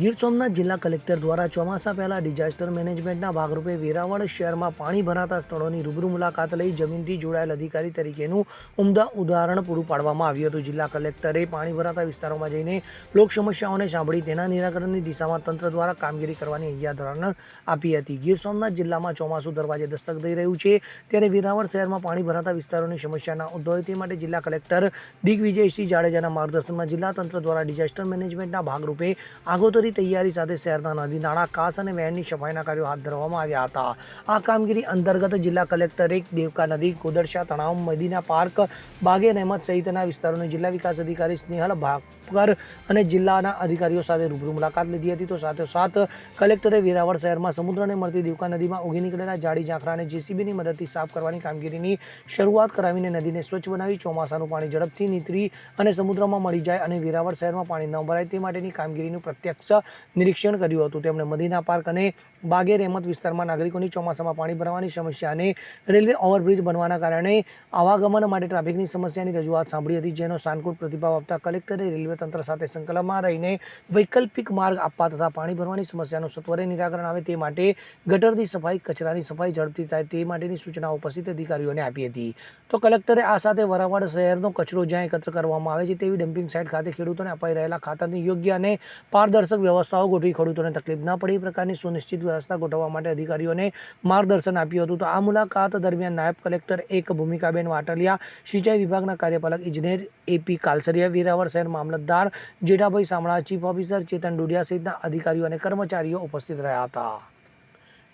ગીર સોમનાથ જિલ્લા કલેક્ટર દ્વારા ચોમાસા પહેલા ડિઝાસ્ટર મેનેજમેન્ટના ભાગરૂપે વેરાવળ શહેરમાં પાણી ભરાતા સ્થળોની રૂબરૂ મુલાકાત લઈ જમીનથી જોડાયેલ અધિકારી તરીકેનું ઉમદા ઉદાહરણ પૂરું પાડવામાં આવ્યું હતું. જિલ્લા કલેક્ટરે પાણી ભરાતા વિસ્તારોમાં જઈને લોક સમસ્યાઓને સાંભળી તેના નિરાકરણની દિશામાં તંત્ર દ્વારા કામગીરી કરવાની હૈયાધારણ આપી હતી. ગીર સોમનાથ જિલ્લામાં ચોમાસું દરવાજે દસ્તક દઈ રહ્યું છે. ત્યારે વેરાવળ શહેરમાં પાણી ભરાતા વિસ્તારોની સમસ્યા ન ઉદ્ભવે તે માટે જિલ્લા કલેક્ટર દિગ્વિજયસિંહ જાડેજાના માર્ગદર્શનમાં જિલ્લા તંત્ર દ્વારા ડિઝાસ્ટર મેનેજમેન્ટના ભાગરૂપે આગોતરી તૈયારી સાથે શહેરના નદી, નાળા અને વહેણની સફાઈના કાર્યો હાથ ધરવામાં આવ્યા હતા. આ કામગીરી અંતર્ગત જિલ્લા કલેક્ટરે દેવકા નદી કોદરશા તણાવ, મદીના પાર્ક, બાગે રહેમત સહિતના વિસ્તારોની જિલ્લા વિકાસ અધિકારી સ્નેહલ ભાકર અને જિલ્લાના અધિકારીઓ સાથે રૂબરૂ મુલાકાત લીધી હતી. તો સાથોસાથ કલેક્ટરે વેરાવળ શહેરમાં સમુદ્રને મળતી દેવકા નદીમાં ઉગી નીકળેલા જાડી ઝાંખરાને જેસીબીની મદદથી સાફ કરવાની કામગીરીની શરૂઆત કરાવીને નદીને સ્વચ્છ બનાવી ચોમાસાનું પાણી ઝડપથી નીતરી અને સમુદ્રમાં મળી જાય અને વેરાવળ શહેરમાં પાણી ન ભરાય તે માટેની કામગીરીનું પ્રત્યક્ષ નિરીક્ષણ કર્યું હતું. તેમણે મદીના પાર્ક અને બાગે રહેમત વિસ્તારમાં નાગરિકોની ચોમાસામાં પાણી ભરવાની સમસ્યા અને રેલવે ઓવરબ્રિજ બનવાના કારણે આવાગમન માટે ટ્રાફિકની સમસ્યાની રજૂઆત સાંભળી હતી, જેનો સાનુકૂળ પ્રતિભાવ આપતા કલેક્ટરે રેલવે તંત્ર સાથે સંકલનમાં રહીને વૈકલ્પિક માર્ગ આપવા તથા પાણી ભરવાની સમસ્યાનું સત્વરે નિરાકરણ આવે તે માટે ગટરની સફાઈ, કચરાની સફાઈ ઝડપથી થાય તે માટેની સૂચનાઓ ઉપસ્થિત અધિકારીઓને આપી હતી. તો કલેક્ટરે આ સાથે વરાવાડ શહેરનો કચરો જ્યાં એકત્ર કરવામાં આવે છે તેવી ડમ્પિંગ સાઇટ ખાતે ખેડૂતોને અપાઈ રહેલા ખાતરની યોગ્ય અને પારદર્શક વ્યવસ્થાઓ ગોઠવી ખેડૂતોને તકલીફ ન પડે એ પ્રકારની સુનિશ્ચિત વ્યવસ્થા ગોઠવવા માટે અધિકારીઓને માર્ગદર્શન આપ્યું હતું. તો આ મુલાકાત દરમિયાન નાયબ કલેક્ટર એક ભૂમિકાબેન વાટલિયા, સિંચાઈ વિભાગના કાર્યપાલક ઇજનેર એપી કાલસરિયા, વેરાવળ શહેર મામલતદાર જેઠાભાઈ સામળા ચીફ ઓફિસર ચેતન ડોડિયા સહિતના અધિકારીઓ અને કર્મચારીઓ ઉપસ્થિત રહ્યા હતા.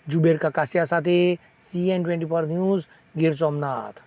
જુબેર કકાસિયા સાથે C N twenty four news Gir Somnath.